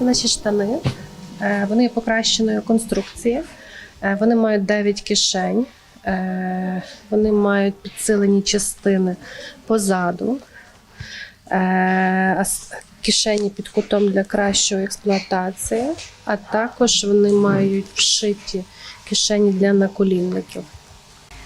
Це наші штани. Е, Вони є покращеної конструкції. Е, Вони мають 9 кишень. Е, Вони мають підсилені частини позаду. Кишені під кутом для кращої експлуатації, а також вони мають вшиті кишені для наколінників.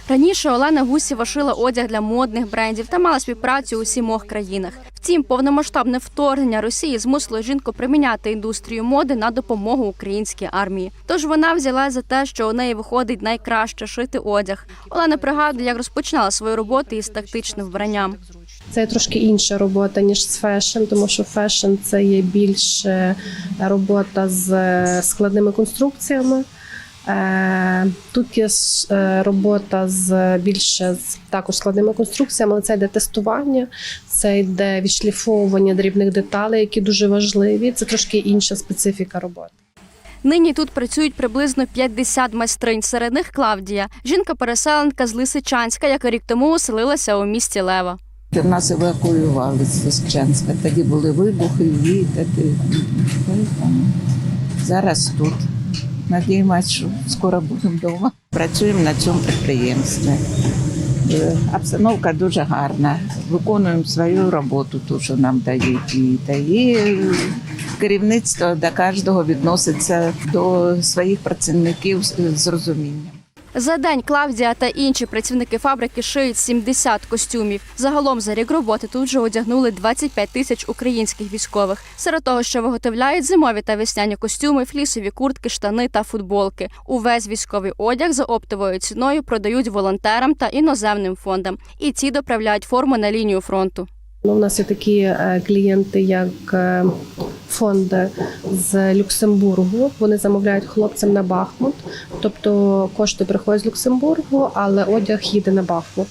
Раніше Олена Гусєва шила одяг для модних брендів та мала співпрацю у сімох країнах. Втім, повномасштабне вторгнення Росії змусило жінку приміняти індустрію моди на допомогу українській армії. Тож вона взяла за те, що у неї виходить найкраще шити одяг. Олена пригадує, як розпочинала свою роботу із тактичним вбранням. Це трошки інша робота, ніж з фешн, тому що фешн це є більше робота з складними конструкціями. Е, Тут є е, робота з більше з також складними конструкціями, але це йде тестування, це йде відшліфовування дрібних деталей, які дуже важливі. Це трошки інша специфіка роботи. Нині тут працюють приблизно 50 майстринь. Серед них Клавдія, жінка-переселенка з Лисичанська, яка рік тому оселилася у місті Лева. Нас евакуювали з Лисичанська. Тоді були вибухи, вітер. Зараз тут. Надіємося, що скоро будемо вдома. Працюємо на цьому підприємстві. Е, Обстановка дуже гарна. Виконуємо свою роботу, ту, що нам дають. І, та і керівництво до кожного відноситься до своїх працівників з розумінням. За день Клавдія та інші працівники фабрики шиють 70 костюмів. Загалом за рік роботи тут вже одягнули 25 тисяч українських військових. Серед того, що виготовляють зимові та весняні костюми, флісові куртки, штани та футболки. Увесь військовий одяг за оптовою ціною продають волонтерам та іноземним фондам. І ці доправляють форму на лінію фронту. Ну, у нас є такі е, клієнти, як е, фонди з Люксембургу. Вони замовляють хлопцям на Бахмут. Тобто кошти приходять з Люксембургу, але одяг їде на Бахмут.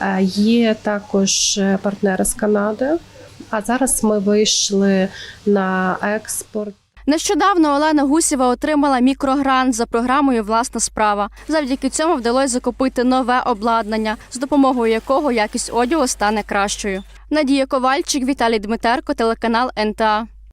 Е, Є також партнери з Канади. А зараз ми вийшли на експорт. Нещодавно Олена Гусєва отримала мікрогрант за програмою Власна справа. Завдяки цьому вдалося закупити нове обладнання, з допомогою якого якість одягу стане кращою. Надія Ковальчик, Віталій Дмитерко, телеканал НТА.